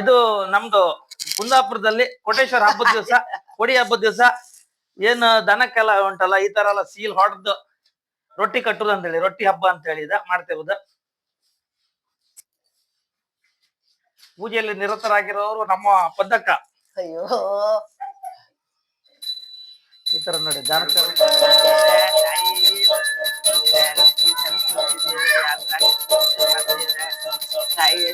ಇದು ನಮ್ದು ಕುಂದಾಪುರದಲ್ಲಿ ಕೋಟೇಶ್ವರ ಹಬ್ಬದ ದಿವಸ ಕೊಡಿ ಹಬ್ಬದ ದಿವಸ. ಏನ್ ದನಕ್ಕೆಲ್ಲ ಉಂಟಲ್ಲ ಈ ತರ ಎಲ್ಲ ಸೀಲ್ ಹೊಡೆದು ರೊಟ್ಟಿ ಕಟ್ಟುದು ಅಂತ ಹೇಳಿ ರೊಟ್ಟಿ ಹಬ್ಬ ಅಂತ ಹೇಳಿದ ಮಾಡ್ತಿರುವುದು ಪೂಜೆಯಲ್ಲಿ ನಿರತರಾಗಿರೋರು ನಮ್ಮ ಪದ್ದಕ್ಕ. ಅಯ್ಯೋ. ಈ ತರ ನೋಡಿ ದನಕ್ಕೆ ತಾಯಿ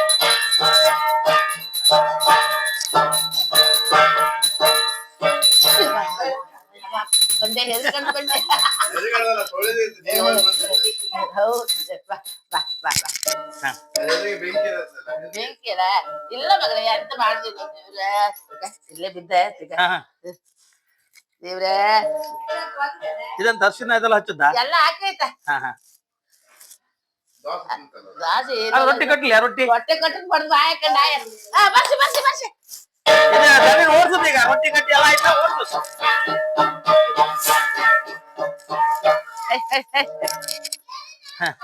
ಹೌದು ಬಾ ಬಾ ಬಾ ಬಾ ಹಾ. ಎದುರಿಗೆ ಬೆಂಕಿ ಅಲ್ಲ? ಇಲ್ಲ ಮಗನೇ ಎಂತ ಮಾಡ್ದಿಲ್ಲ ದೇವ್ರೆ ಇಲ್ಲೇ ಬಿದ್ದ. ದೇವ್ರೆ. ಇದನ್ನ ಅರ್ಶಿನ ಇದೆಲ್ಲ ಹಚ್ಚುದಾ ಎಲ್ಲ ಹಾಕೈತ. ರೊಟ್ಟಿ ಕಟ್ಲಿ ರೊಟ್ಟಿ? ಹೊಟ್ಟೆ ಕಟ್ಟಕ್ ಬಡ್ದು ಈಗ ರೊಟ್ಟಿ ಕಟ್ಟಿ ಎಲ್ಲ ಆಯ್ತಾ ಓಡಿಸು 哎哎哎，哼。